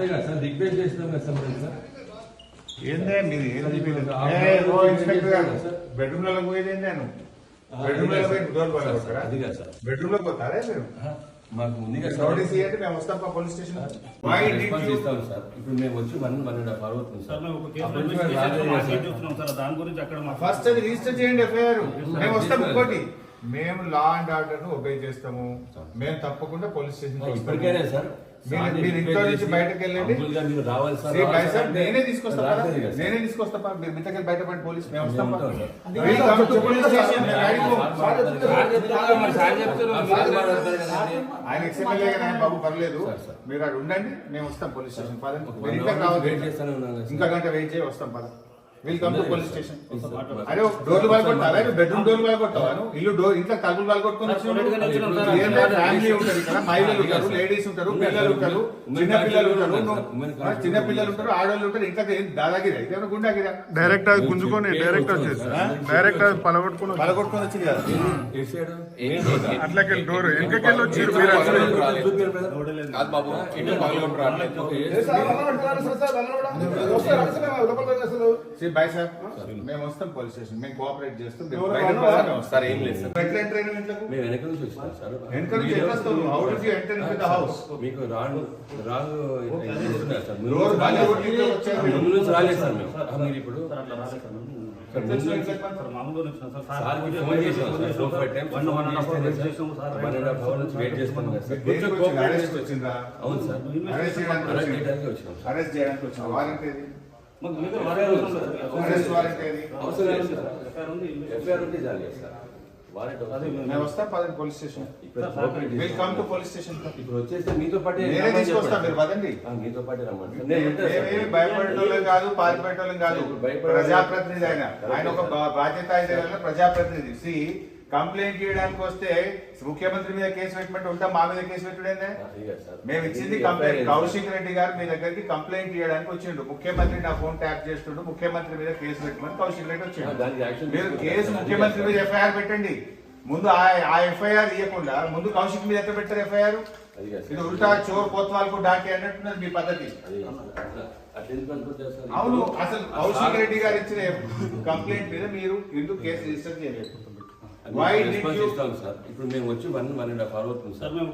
అంతే కదా sir request చేసినాం కదా సార్ ఏందే. బెడ్రూమ్లో పోయేది నేను బెడ్రూమ్లో అది పోయి కాదు డోర్? అది కాదు సార్. బెడ్రూమ్లో పోతారా మీరు మాకు నోటీస్ ఇవ్వండి మేము వస్తాం పోలీస్ స్టేషన్ రెస్పాన్స్ ఇస్తాం సార్. ఇప్పుడు మేము వచ్చి one one and half hour అవుతుంది సార్. దాని గురించి అక్కడ ఫస్ట్ అది రిజిస్టర్ చేయండి ఎఫ్ఐఆర్. మేము వస్తాం చేస్తాను. ఇంకోటి. మేము లా అండ్ ఆర్డర్ను ఒబే చేస్తాము. మేము తప్పకుండా పోలీస్ స్టేషన్ ఇప్పటికైనా సార్ మీరు- ఇంట్లో నుంచి చేసి, బయటకు వెళ్ళండి. నేనే తీసుకొస్తా. నేనే తీసుకొస్తా బయటపడి పోలీస్ మేము. ఆయన ఎక్స్ఎమ్మెల్యే కానీ బాబు పర్లేదు. మీరు అక్కడ ఉండండి మేము వస్తాం పోలీస్ స్టేషన్ పదండి ఇంకా గంట వెయిట్ చేయి వస్తాం పద will come to police station. అరే డోర్లు బెడ్రూమ్ నువ్వు ఇల్లు డోర్ ఇంట్లో సార్. ఏంటంటే ఫ్యామిలీ ఉంటారు ఇక్కడ. మహిళలు ఉంటారు లేడీస్ ఉంటారు పిల్లలు ఉంటారు చిన్న పిల్లలు ఉంటారు. చిన్న పిల్లలు ఉంటారు ఆడవాళ్ళు ఉంటారు ఇంకా ఏం దాదాగిరా. ఇదేమైనా గుండాగిరా డైరెక్ట్ అది గుంజుకొని డైరెక్ట్ వచ్చేసి డైరెక్ట్ అది పలగొట్టుకుని పగలగొట్టుకొని వచ్చింది కదా? అట్లకి డోర్ వెనకకెళ్ళి వచ్చి మీరు అసలు. Bye, sir. మేము వస్తాం పోలీస్ స్టేషన్ మేము కోఆపరేట్ చేస్తాం. సార్ ఏం లేదు సార్ ఎట్లా ఎంటర్ అయినావు ఇంట్లోకి? మేము వెనక నుంచి వచ్చినాం సార్ వెనక నుంచి ఎట్లా? మీకు రాంగ్ రాంగ్ సార్. ముందు నుంచి రాలేదు సార్ మేము. మీరు ఇప్పుడు sir sir. Sir sir sir sir sir sir sir arrest sir చేయడానికి వచ్చినాం సార్ వారెంట్ ఏది? మాకు వారెంట్ అవసరం వస్తాం పదండి police station. Will come to. Police station ఇప్పుడు వచ్చేస్తే మీతో పాటే నేనే రమ్మని తీసుకొస్తా చెప్పండి. మీరు పదండి. మీతో పాటే రమ్మండి భయపడేటోళ్ళం కాదు పారిపోయేటోళ్ళం కాదు. భయపడే- ప్రజాప్రతినిధి ఆయన. ఆయన ఒక బాధ్యత ప్రజాప్రతినిధి. సి కంప్లైంట్ చేయడానికి వస్తే ముఖ్యమంత్రి మీద కేసు పెట్టమంటే ఉంటాం మా మీద కేసు పెట్టుడేందే. మేము ఇచ్చింది కంప్లైంట్ కౌశిక్ రెడ్డి గారు మీ దగ్గరికి కంప్లైంట్ చేయడానికి వచ్చిండు ముఖ్యమంత్రి నా ఫోన్ ట్యాప్ చేస్తుండు ముఖ్యమంత్రి మీద కేసు పెట్టమని కౌశిక్ రెడ్డి వచ్చిండు మీరు. కేసు ముఖ్యమంత్రి మీద. ఎఫ్ఐఆర్ పెట్టండి ముందు ఆ- ఎఫ్ఐఆర్ ఇవ్వకుండా ముందు కౌశిక్ మీద ఎట్లా పెట్టారు ఎఫ్ఐఆర్. ఇది ఉల్టా చోర్ కోత్వాల్కు డాకి అన్నట్టున్నది మీ పద్ధతి? అవును అసలు కౌశిక్ రెడ్డి గారు ఇచ్చిన కంప్లైంట్ మీద మీరు ఎందుకు కేసు రిజిస్టర్ చేయలేదు రెస్పాన్స్ you- ఇస్తాం సార్. ఇప్పుడు మేము వచ్చి one one and half hour అవుతుంది సార్. సార్ మేము